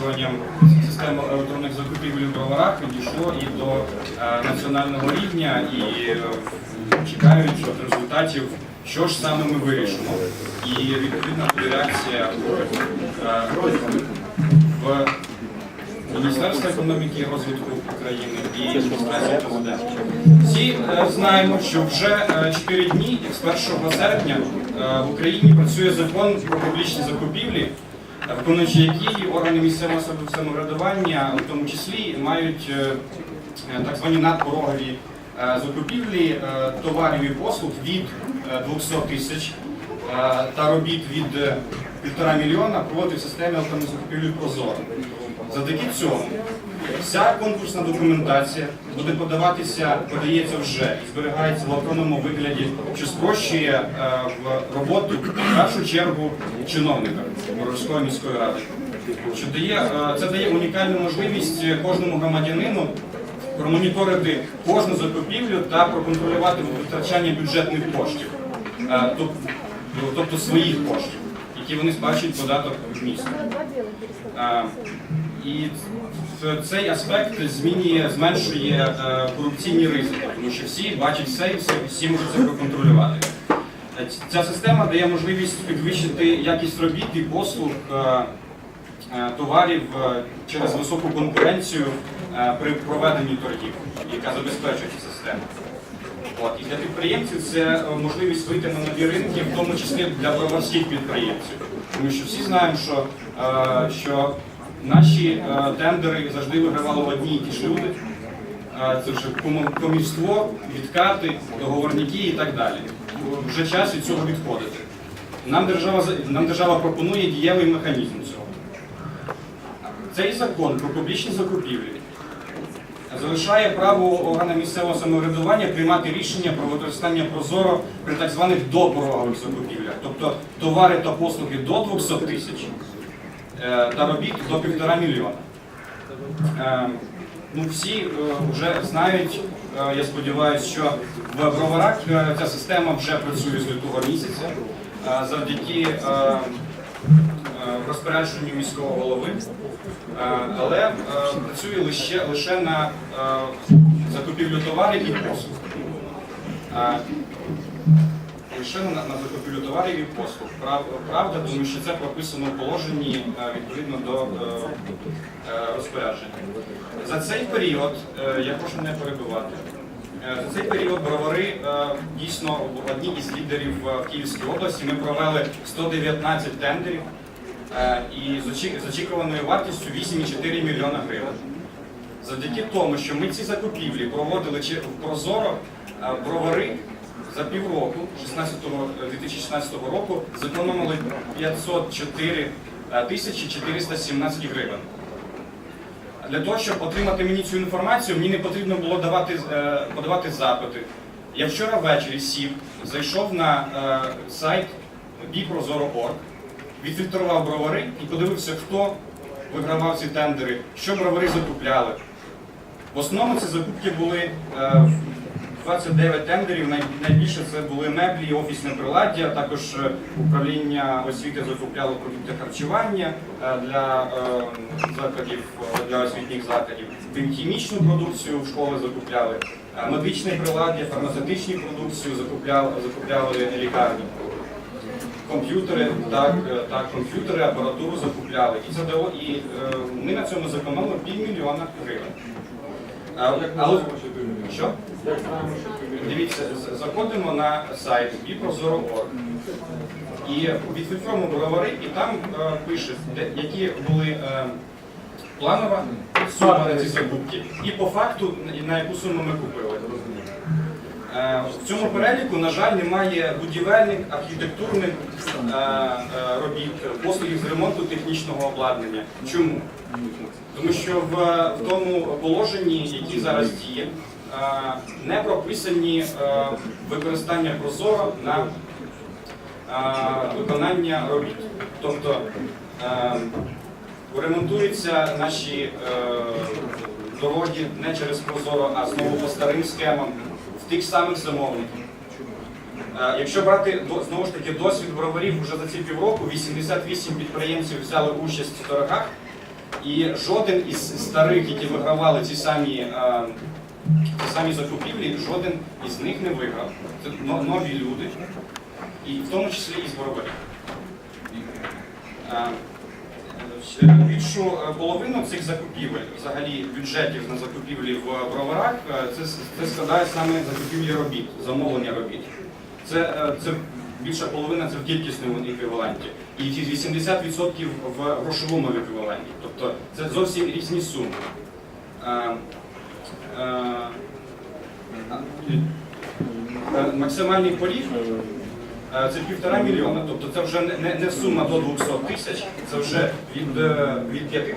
впроваджуванням системи електронних закупівель у броварах дійшло і до е, національного рівня, і е, чекають от результатів, що ж саме ми вирішимо. І відповідна буде реакція е, в Міністерства економіки і розвитку України і адміністрації президента. Всі знаємо, що вже 4 дні, як з 1 серпня, в Україні працює закон про публічні закупівлі, виконуючи які органи місцевого самоврядування, в тому числі, мають е, е, так звані надпорогові е, закупівлі е, товарів і послуг від е, 200 тисяч е, та робіт від е, півтора мільйона проводити в системі електронних закупівлі Прозоро. Завдяки цьому вся конкурсна документація буде подаватися, подається вже зберігається в електронному вигляді, що спрощує е, в роботу в першу чергу чиновника Боровської міської ради. Що дає, е, це дає унікальну можливість кожному громадянину промоніторити кожну закупівлю та проконтролювати витрачання бюджетних коштів, е, тоб- тобто своїх коштів, які вони сплачують податок в місто. Е, І цей аспект змінює, зменшує е, корупційні ризики, тому що всі бачать все і всі, можуть це проконтролювати. Е, Ця система дає можливість підвищити якість робіт і послуг е, товарів через високу конкуренцію при проведенні торгів, яка забезпечує цю систему. От, і для підприємців це можливість вийти на нові ринки, в тому числі для броварських підприємців. Тому що всі знаємо, що, що наші е, тендери завжди вигравали в одні і ті ж люди. Е, Це вже комівство, відкати, договорники і так далі. Вже час від цього відходити. Нам держава, нам держава пропонує дієвий механізм цього. Цей закон про публічні закупівлі залишає право органам місцевого самоврядування приймати рішення про використання прозоро при так званих допорогових закупівлях, тобто товари та послуги до 200 тисяч та робіт до 1,5 мільйона. Е, Ну, всі е, вже знають, е, я сподіваюся, що в броварах е, ця система вже працює з лютого місяця е, завдяки е, е, розпорядженню міського голови, Е, але е, працює лише, лише на е, закупівлю товарів і послуг. Лише на, на закупівлю товарів і послуг. Прав- Правда, тому що це прописано в положенні е, відповідно до е, е, розпорядження. За цей період, я прошу не перебивати, е, за цей період бровари дійсно одні із лідерів в Київській області. Ми провели 119 тендерів і з очі- з очікуваною вартістю 8,4 мільйона гривень. Завдяки тому, що ми ці закупівлі проводили в Прозоро, бровари за півроку, 16-го, е, 2016 року, зекономили 504 е, тисячі 417 гривень. Для того, щоб отримати мені цю інформацію, мені не потрібно було давати, е, подавати запити. Я вчора ввечері сів, зайшов на сайт biprozoro.org, відфільтрував бровари і подивився, хто вигравав ці тендери, що бровари закупляли. В основному ці закупки були 29 тендерів. Най- Найбільше це були меблі офісне приладдя. Також е, управління освіти закупляло продукти харчування е, для е, закладів для освітніх закладів. Хімічну продукцію в школи закупляли, медичне приладдя, фармацевтичну продукцію закупляли, закупляли лікарні. Комп'ютери, так, так, комп'ютери, апаратуру закупляли. І і ми на цьому зекономили півмільйона гривень. А, але що? Дивіться, з- заходимо на сайт biprozoro.org і відфільтруємо бровари, і там е, пише, де- які були е, планова сума на ці закупки, і по факту на- на яку суму ми купили. Е, В цьому переліку, на жаль, немає будівельних, архітектурних е, е, робіт, послугів з ремонту технічного обладнання. Чому? Тому що в, тому положенні, які зараз діє, не прописані використання прозоро на виконання робіт. Тобто ремонтуються наші дороги не через прозоро, а знову по старим схемам тих самих замовників. Е, Якщо брати знову ж таки досвід броварів вже за ці півроку, 88 підприємців взяли участь в торгах. І жоден із старих, які вигравали ці самі, е, ці самі закупівлі, жоден із них не виграв. Це нові люди, і в тому числі і з Боробарів. Е, Більшу е, половину цих закупівель, взагалі бюджетів на закупівлі в броварах, е, це, це складає саме закупівлі робіт, замовлення робіт. Це, е, це більша половина це в кількісному еквіваленті. І ті 80% в грошовому еквіваленті. Тобто це зовсім різні суми. Е, е, е, Максимальний поріг Е, Це півтора мільйона, тобто це вже не, не, не сума до 200 тисяч, це вже від, е, від 5